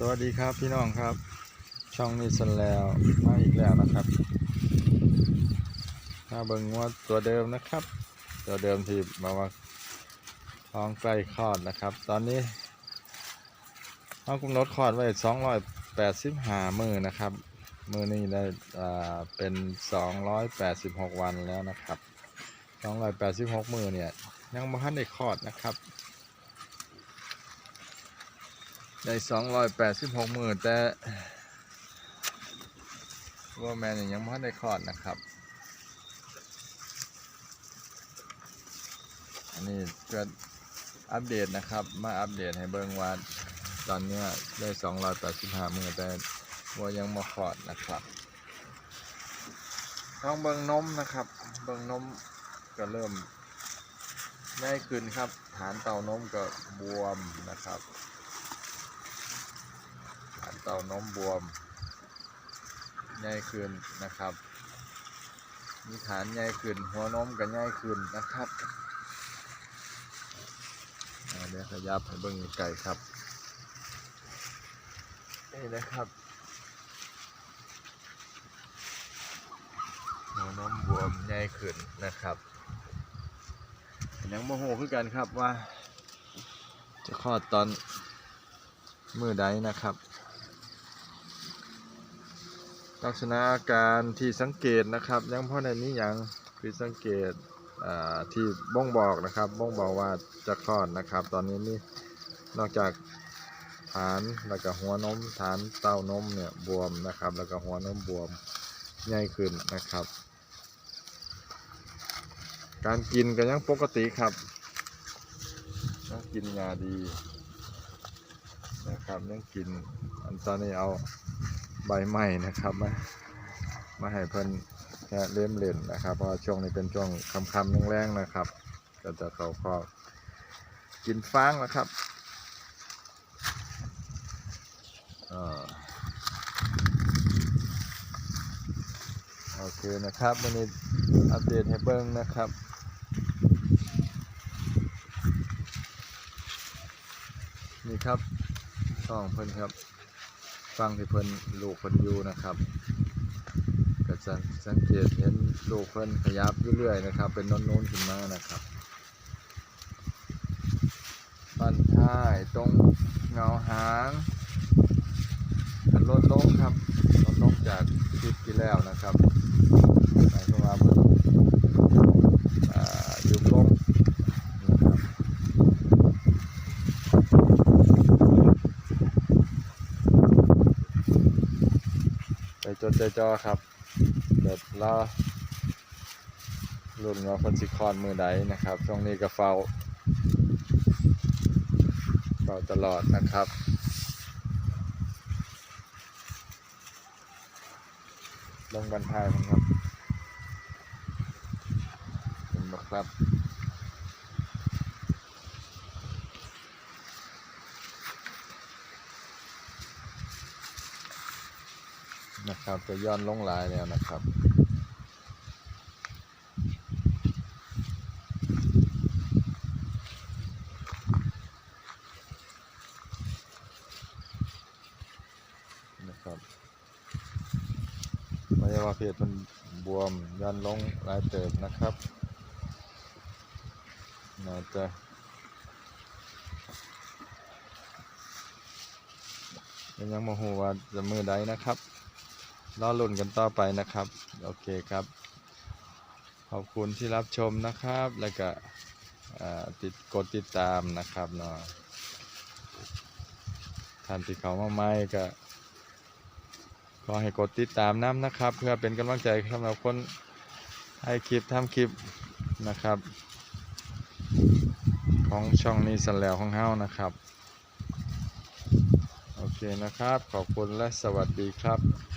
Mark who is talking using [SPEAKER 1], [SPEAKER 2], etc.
[SPEAKER 1] สวัสดีครับพี่น้องครับ ช่องนี้สันแล้วมาอีกแล้วนะครับมาเบิ่งงวดตัวเดิมนะครับ ตัวเดิมที่มาว่าท้องใกล้คลอดนะครับ ตอนนี้ท้องกำหนดคลอดไว้285มือนะครับ มือนี้ได้อ่าเป็น286วันแล้วนะครับ286มือเนี่ยยังไม่ทันได้คลอดนะครับ ได้สองร้อยแปดสิบหกหมื่นแต่ว่าแมนยังไม่ได้คลอดนะครับ อันนี้ก็อัปเดตนะครับ มาอัปเดตให้เบิ่งว่าตอนนี้ได้สองร้อยแปดสิบห้าหมื่นแต่ว่ายังมาคลอดนะครับต้องเบิ่งนมนะครับ เบิ่งนมก็เริ่มง่ายขึ้นครับ ฐานเต่านมก็บวมนะครับ ต้านมบวมใหญ่ขึ้นนะครับ มีฐานใหญ่ขึ้น หัวนมก็ใหญ่ขึ้นนะครับเดี๋ยวขยับให้เบิ่งไก่ครับนี่นะครับหัวนมบวมใหญ่ขึ้นนะครับยังโมโหคือกันครับว่า จะคลอดตอนมือใดนะครับ ลักษณะอาการที่สังเกตนะครับยังเพราะในนี้ยังคือสังเกตที่บ่งบอกนะครับบ่งบอกว่าจะคลอดนะครับ ตอนนี้นี่นอกจากฐานแล้วก็หัวนมฐานเต้านมเนี่ยบวมนะครับ แล้วก็หัวนมบวมใหญ่ขึ้นนะครับ การกินก็ยังปกติครับยังกินยาดีนะครับยังกินอันตอนนี้เอา ใบไม้นะครับมามาให้เพิ่นแค่เล่มเล่นนะครับ เพราะช่วงนี้เป็นช่วงคำๆแรงๆนะครับ ก็จะเขาคอกินฟางนะครับโอเคนะครับวันนี้อัปเดตให้เบิ้งนะครับนี่ครับช่องเพิ่นครับ ฟังที่เพิ่นลูกเพิ่นอยู่นะครับก็จะสังเกตเห็นลูกเพิ่นขยับเรื่อยๆนะครับ เป็นโน้นๆขึ้นมานะครับบันท้ายตรงเงาหางลดลงครับลดลงจากคลิปที่แล้วนะครับหมายความว่าเพิ่นอ่ายุบลงนะครับ ไปจ ดใจจอครับเดี๋ยวรอรุ่นว่าคนสิคอนมือใดนะครับ ช่วงนี้ก็เฝ้าเฝ้าตลอดนะครับลงบันทายครับเห็นไหมครับ นะครับ จะย้อนลงหลายแล้วนะครับนะครับไม่ใช่ว่าเพจมันบวมย้อนลงหลายเติบนะครับน่าจะยังโมโหว่าจะมือใดนะครับ รอลุ้นกันต่อไปนะครับ โอเคครับ ขอบคุณที่รับชมนะครับ แล้วก็ติดกดติดตามนะครับเนาะท่านที่เขามาใหม่ก็ขอให้กดติดตามน้ำนะครับ เพื่อเป็นกำลังใจสำหรับคนให้คลิปทำคลิปนะครับ ของช่องนี้สันแล้วของเฮ้านะครับ โอเคนะครับ ขอบคุณและสวัสดีครับ